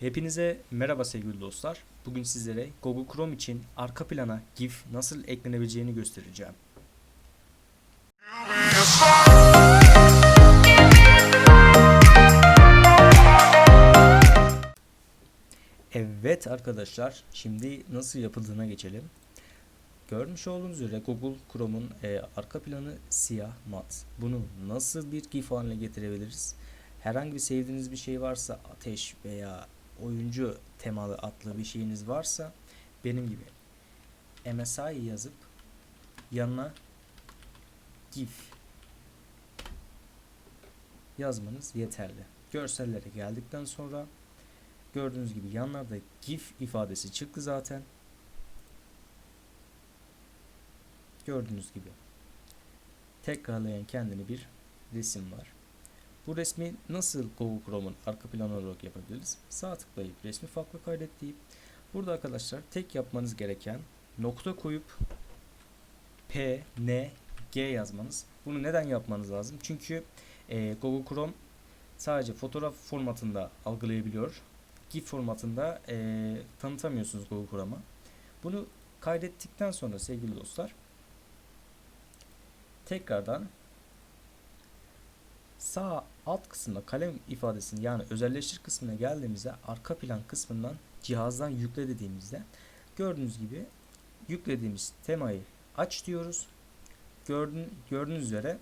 Hepinize merhaba sevgili dostlar. Bugün sizlere Google Chrome için arka plana GIF nasıl eklenebileceğini göstereceğim. Evet arkadaşlar, şimdi nasıl yapıldığına geçelim. Görmüş olduğunuz üzere Google Chrome'un e, arka planı siyah mat. Bunu nasıl bir GIF haline getirebiliriz? Herhangi bir sevdiğiniz bir şey varsa ateş veya oyuncu temalı adlı bir şeyiniz varsa benim gibi MSI yazıp yanına GIF yazmanız yeterli. Görsellere geldikten sonra gördüğünüz gibi yanlarda GIF ifadesi çıktı zaten. Gördüğünüz gibi tekrarlayan kendini bir resim var. Bu resmi nasıl Google Chrome'un arka planı olarak yapabiliriz? Sağ tıklayıp resmi farklı kaydet deyip burada arkadaşlar tek yapmanız gereken nokta koyup P, N, G yazmanız. Bunu neden yapmanız lazım? Çünkü e, Google Chrome sadece fotoğraf formatında algılayabiliyor. GIF formatında e, tanıtamıyorsunuz Google Chrome'a. Bunu kaydettikten sonra sevgili dostlar tekrardan sağ alt kısımda kalem ifadesini yani özelleştir kısmına geldiğimizde arka plan kısmından cihazdan yükle dediğimizde gördüğünüz gibi yüklediğimiz temayı aç diyoruz. Gördüğün, gördüğünüz üzere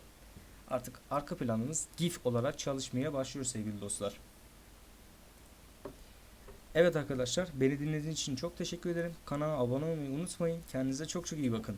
artık arka planımız GIF olarak çalışmaya başlıyor sevgili dostlar. Evet arkadaşlar beni dinlediğiniz için çok teşekkür ederim. Kanala abone olmayı unutmayın. Kendinize çok çok iyi bakın.